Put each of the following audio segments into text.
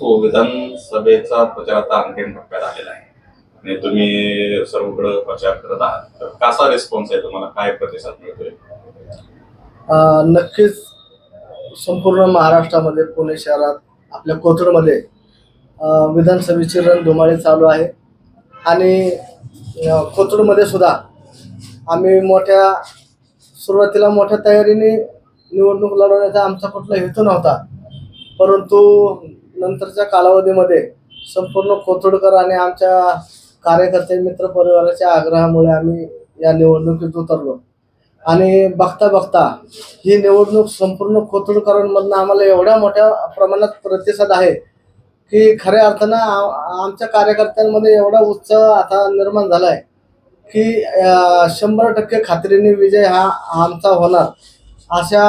पाहतो विधानसभेचा प्रचार आता अंतिम टप्प्यात आलेला आहे. आणि तुम्ही सर्वकडे प्रचार करत आहात. तर कसा रिस्पॉन्स आहे तुम्हाला? काय प्रतिसाद मिळतोय? नक्कीच संपूर्ण महाराष्ट्रामध्ये पुणे शहरात आपल्या कोथरूडमध्ये अ, विधानसभेची रणधुमाळी चालू आहे. आणि कोथरूमध्ये कोथरूडमध्ये सुद्धा आम्ही मोठ्या सुरुवातीला मोठ्या तयारीने निवडणूक लढवण्याचा आमचा कुठला हेतू नव्हता. परंतु नंतरच्या कालावधीमध्ये संपूर्ण कोथरूडकर आणि आमच्या कार्यकर्ते मित्र परिवाराच्या आग्रहामुळे आम्ही या निवडणुकीत उतरलो. आणि बघता बघता ही निवडणूक संपूर्ण कोथरूडकरांमधनं आम्हाला एवढ्या मोठ्या प्रमाणात प्रतिसाद आहे की खऱ्या अर्थानं आमच्या कार्यकर्त्यांमध्ये एवढा उत्साह आता निर्माण झाला आहे की शंभर टक्के खात्रीने विजय हा आमचा होणार अशा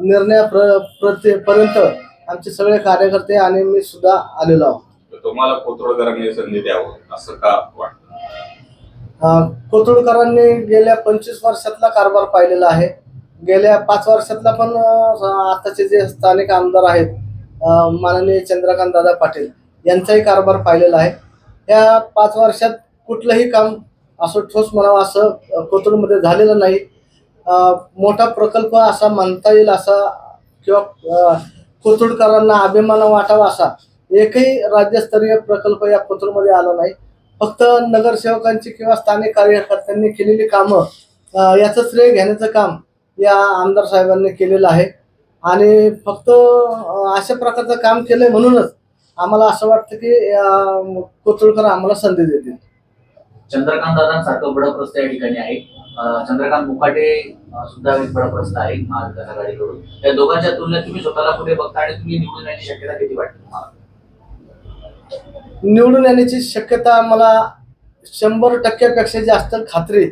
निर्णया प्र प्रतिपर्यंत आमचे सगळे कार्यकर्ते आणि मी सुद्धा आलेलो आहोत. तर तुम्हाला कोथरूडकरांनी संधी द्यावं असं का वाटतं? अं, कोथरूडकरांनी गेल्या पंचवीस वर्षातला कारभार पाहिलेला आहे. गेल्या पाच वर्षातला पण अं, आताचे जे स्थानिक आमदार आहेत अं, माननीय चंद्रकांत दादा पाटील यांचाही कारभार पाहिलेला आहे. या पाच वर्षात कुठलंही काम असं ठोस म्हणावं असं अं, कोथरूडमध्ये झालेलं नाही. अं, मोठा प्रकल्प असा म्हणता येईल असा किंवा अं, कोथरूडकरांना अभिमान वाटावा असा एकही राज्यस्तरीय प्रकल्प या कोथरूडमध्ये आला नाही. फक्त नगरसेवकांची किंवा स्थानिक कार्यकर्त्यांनी केलेली कामं याचं श्रेय घेण्याचं काम या आमदार साहेबांनी केलेलं आहे. आणि फक्त अशा प्रकारचं काम केलंय म्हणूनच आम्हाला असं वाटतं की कोथरूडकर आम्हाला संधी देतील. चंद्रकांत दादांसारखं बडप्रस्त या ठिकाणी आहे. चंद्रकांत मुखाटे सुद्धा एक आहे महाविकास आघाडीकडून या दोघांच्या तुलनेत तुम्ही स्वतःला पुढे बघता आणि तुम्ही निवडून येण्याची शक्यता किती वाटते तुम्हाला? निवडून येण्याची शक्यता मला शंभर टक्क्यापेक्षा जास्त खात्री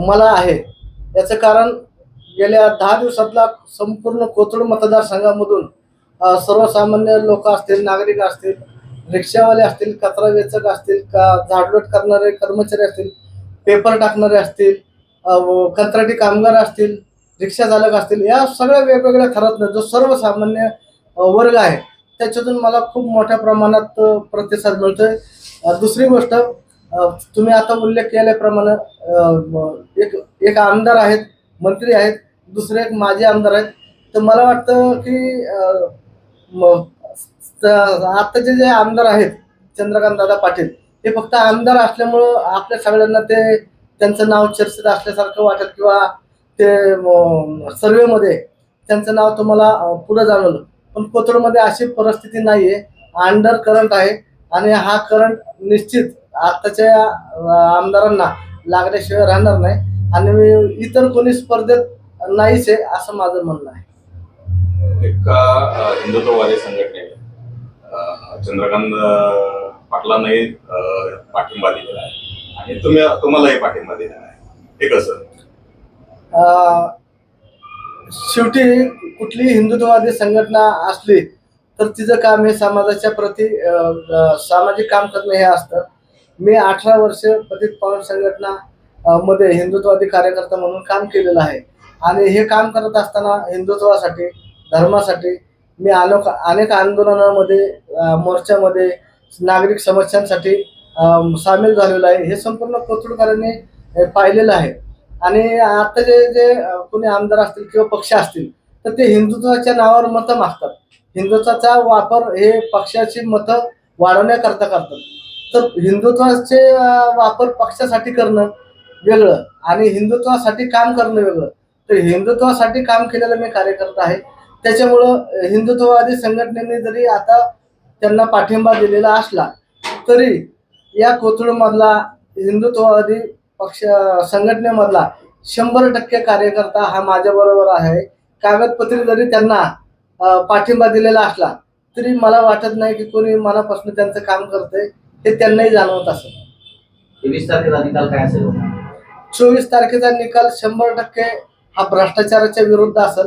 मला आहे. याचं कारण गेल्या दहा दिवसातला संपूर्ण कोथरूड मतदारसंघामधून सर्वसामान्य लोक असतील नागरिक असतील रिक्षावाले असतील कचरा वेचक असतील का झाडलोट करणारे कर्मचारी असतील पेपर टाकणारे असतील कंत्राटी कामगार असतील रिक्षा चालक असतील या सगळ्या वेगवेगळ्या थरातनं जो सर्वसामान्य वर्ग आहे त्याच्यातून मला खूप मोठ्या प्रमाणात प्रतिसाद मिळतोय. दुसरी गोष्ट तुम्ही आता उल्लेख केल्याप्रमाणे एक एक आमदार आहेत मंत्री आहेत दुसरे एक माजी आमदार आहेत. तर मला वाटतं की आत्ताचे जे आमदार आहेत चंद्रकांत दादा पाटील हे फक्त आमदार असल्यामुळं आपल्या सगळ्यांना ते त्यांचं नाव चर्चेत असल्यासारखं वाटत किंवा ते सर्वेमध्ये त्यांचं नाव तुम्हाला पुढं जाणवलं. पण कोथरूडमध्ये अशी परिस्थिती नाही आहे अंडर करंट आहे आणि हा करंट निश्चित आताच्या आमदारांना लागल्याशिवाय राहणार नाही आणि इतर कोणी स्पर्धेत नाहीच आहे असं माझं म्हणणं आहे. एका हिंदुत्ववादी संघटनेने चंद्रकांत पाटलांनाही पाठिंबा दिलेला आहे. आणि तुम्ही तुम्हालाही पाठिंबा दिलेला आहे. हे कसं शेवटी कुठलीही हिंदुत्ववादी संघटना असली तर तिचं काम हे समाजाच्या प्रति सामाजिक काम करणं हे असतं. मी अठरा वर्ष पतित पावन संघटना मध्ये हिंदुत्ववादी कार्यकर्ता म्हणून काम केलेलं आहे. आणि हे काम करत असताना हिंदुत्वासाठी धर्मासाठी मी अनेक अनेक आंदोलनामध्ये मोर्चामध्ये नागरिक समस्यांसाठी सामील झालेलं आहे. हे संपूर्ण कोथरूडकरांनी पाहिलेलं आहे. आणि आता जे जे कोणी आमदार असतील किंवा पक्ष असतील तर ते हिंदुत्वाच्या नावावर मतं मागतात. हिंदुत्वाचा वापर हे पक्षाची मतं वाढवण्याकरता करतात. तर हिंदुत्वाचे वापर पक्षासाठी करणं वेगळं आणि हिंदुत्वासाठी काम करणं वेगळं. तर हिंदुत्वासाठी काम केलेलं मी कार्यकर्ता आहे. त्याच्यामुळं हिंदुत्ववादी संघटनेने जरी आता त्यांना पाठिंबा दिलेला असला तरी या कोथरूडमधला हिंदुत्ववादी पक्ष संघटनेमधला शंभर टक्के कार्यकर्ता हा माझ्याबरोबर आहे. कागदपत्री जरी त्यांना पाठिंबा दिलेला असला तरी मला वाटत नाही की कोणी मनापासून त्यांचं काम करतंय हे त्यांनाही जाणवत असेल. तेवीस तारखेचा निकाल काय असेल? चोवीस तारखेचा निकाल शंभर टक्के हा भ्रष्टाचाराच्या विरुद्ध असेल.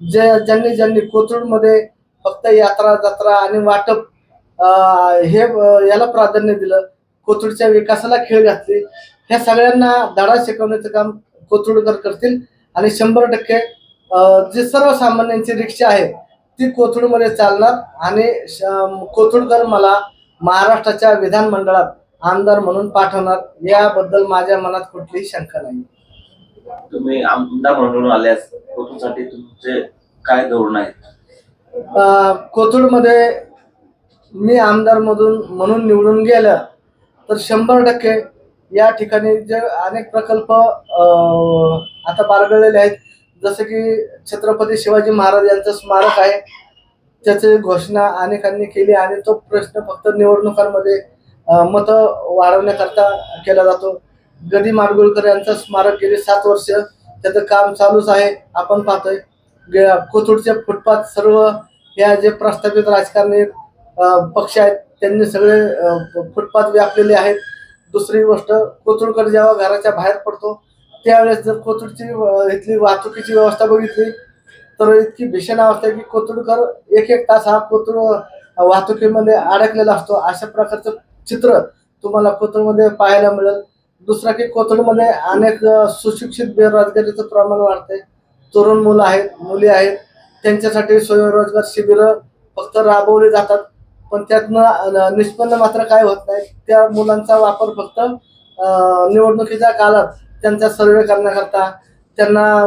जे ज्यांनी ज्यांनी कोथरूडमध्ये फक्त यात्रा जत्रा आणि वाटप हे याला प्राधान्य दिलं कोथरूडच्या विकासाला खेळ घातली. ह्या सगळ्यांना धडा शिकवण्याचं काम कोथरूडकर करतील आणि शंभर टक्के जे सर्वसामान्यांची रिक्षा आहे ती कोथरूडमध्ये चालणार आणि कोथरूडकर मला महाराष्ट्राच्या विधानमंडळात आमदार म्हणून पाठवणार. याबद्दल माझ्या मनात कुठलीही शंका नाही. तुम्ही आमदार म्हणून आल्यास कोथरूडसाठी तुमचे काय धोरण आहेत अ, कोथरूडमध्ये मी आमदार मधून म्हणून निवडून गेलं तर शंभर टक्के या ठिकाणी जे अनेक प्रकल्प आता बारगळलेले आहेत. जसं की छत्रपती शिवाजी महाराज यांचं स्मारक आहे. त्याची घोषणा अनेकांनी केली आणि तो प्रश्न फक्त निवडणुकांमध्ये मत वाढवण्याकरता केला जातो. गदी माडगुळकर यांचं स्मारक गेली सात वर्ष. त्याचं काम चालूच आहे. आपण पाहतोय. गे- कोथरूडचे फुटपाथ सर्व या जे प्रस्थापित राजकारणी पक्ष आहेत त्यांनी सगळे फुटपाथ व्यापलेले आहेत. दुसरी गोष्ट कोथरूडकर जेव्हा घराच्या बाहेर पडतो त्यावेळेस जर कोथरूडची इथली वाहतुकीची व्यवस्था बघितली तर इतकी भीषण अवस्था आहे की कोथरूडकर एक एक तास हा कोथरूड वाहतुकीमध्ये अडकलेला असतो. अशा प्रकारचं चित्र तुम्हाला कोथरूडमध्ये पाहायला मिळेल. दुसरा की कोथरूडमध्ये अनेक सुशिक्षित बेरोजगारीचं प्रमाण वाढतंय. तरुण मुलं आहेत मुली आहेत. त्यांच्यासाठी स्वयंरोजगार शिबिरं फक्त राबवली जातात. पण त्यातनं निष्पन्न मात्र काय होत नाही. त्या मुलांचा वापर फक्त निवडणुकीच्या काळात त्यांचा सर्वे करण्याकरता त्यांना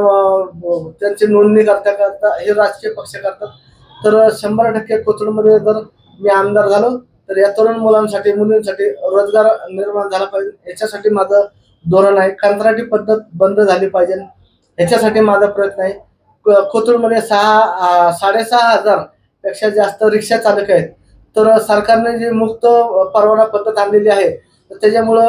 त्यांची नोंदणी करता करता हे राजकीय पक्ष करतात. तर शंभर टक्के कोथरूडमध्ये जर मी आमदार झालो तर या तरुण मुलांसाठी मुलींसाठी रोजगार निर्माण झाला पाहिजे. याच्यासाठी माझं धोरण आहे. कंत्राटी पद्धत बंद झाली पाहिजे. याच्यासाठी माझा प्रयत्न आहे. क- कोथरूडमध्ये सहा साडेसहा हजारपेक्षा जास्त रिक्षा चालक आहेत. तर सरकारने जी मुक्त परवाना पद्धत आणलेली आहे तर त्याच्यामुळं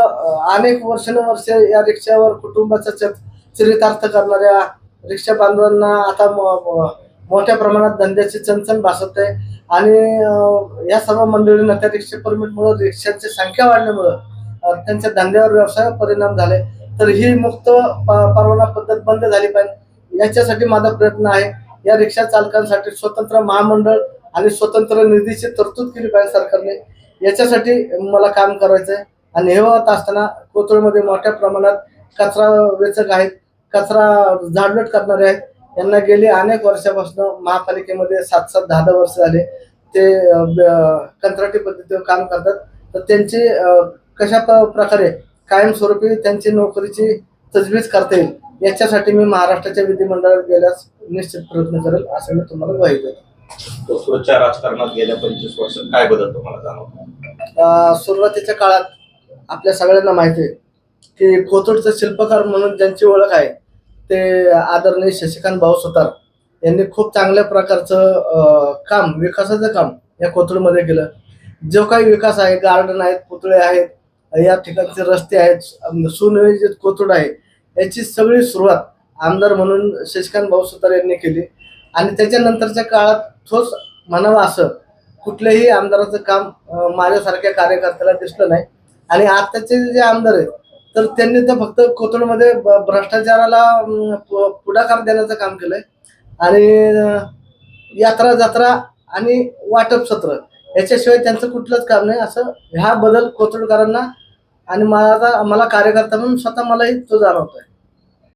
अनेक वर्षानुवर्ष या रिक्षावर कुटुंबाचा च- चरितार्थ करणाऱ्या रिक्षा बांधवांना आता म- मोठ्या प्रमाणात धंद्याची चणचण भासत आहे. आणि या सर्व मंडळींना त्या रिक्षा परमिटमुळं रिक्षांची संख्या वाढल्यामुळं त्यांच्या धंद्यावर व्यवसायावर परिणाम झाले. तर ही मुक्त प- परवाना पद्धत बंद झाली पाहिजे. याच्यासाठी माझा प्रयत्न आहे या रिक्षा चालकांसाठी स्वतंत्र महामंडळ आणि स्वतंत्र निधीची तरतूद केली पाहिजे सरकारने. याच्यासाठी मला काम करायचं आहे आणि हे होत असताना कोथरूडमध्ये मोठ्या प्रमाणात कचरा वेचक आहेत कचरा झाडलोट करणारे आहेत. यांना गेली अनेक वर्षापासून महापालिकेमध्ये सात सात दहा दहा वर्ष झाले. ते ब- कंत्राटी पद्धतीवर काम करतात. तर त्यांची कशा प- प्रकारे कायमस्वरूपी त्यांची नोकरीची तजवीज करता येईल याच्यासाठी मी महाराष्ट्राच्या विधिमंडळात गेल्यास निश्चित प्रयत्न करेल असं मी तुम्हाला माहिती देतो. राजकारणात गेल्या पंचवीस वर्षात काय बदल तुम्हाला जाणवतो? सुरुवातीच्या काळात आपल्या सगळ्यांना माहिती आहे की कोथरूडचे शिल्पकार म्हणून ज्यांची ओळख आहे ते आदरणीय शशिकांत भाऊ सुतार यांनी खूप चांगल्या प्रकारचं काम विकासाचं काम या कोथरूडमध्ये केलं. जो काही विकास आहे गार्डन आहेत पुतळे आहेत या ठिकाणचे रस्ते आहेत सुनियोजित कोथरूड आहे याची सगळी सुरुवात आमदार म्हणून शशिकांत भाऊ सुतार यांनी केली. आणि त्याच्यानंतरच्या काळात ठोस म्हणावं असं कुठल्याही आमदाराचं काम माझ्यासारख्या कार्यकर्त्याला दिसलं नाही. आणि आताचे जे आमदार आहेत तर त्यांनी तर फक्त कोथरूडमध्ये ब- भ्रष्टाचाराला पुढाकार देण्याचं काम केलंय. आणि यात्रा जत्रा आणि वाटप सत्र याच्याशिवाय त्यांचं कुठलंच काम नाही. असं ह्या बदल कोथरूडकरांना आणि मला मला कार्यकर्ता म्हणून स्वतः मलाही तो जाणवतोय.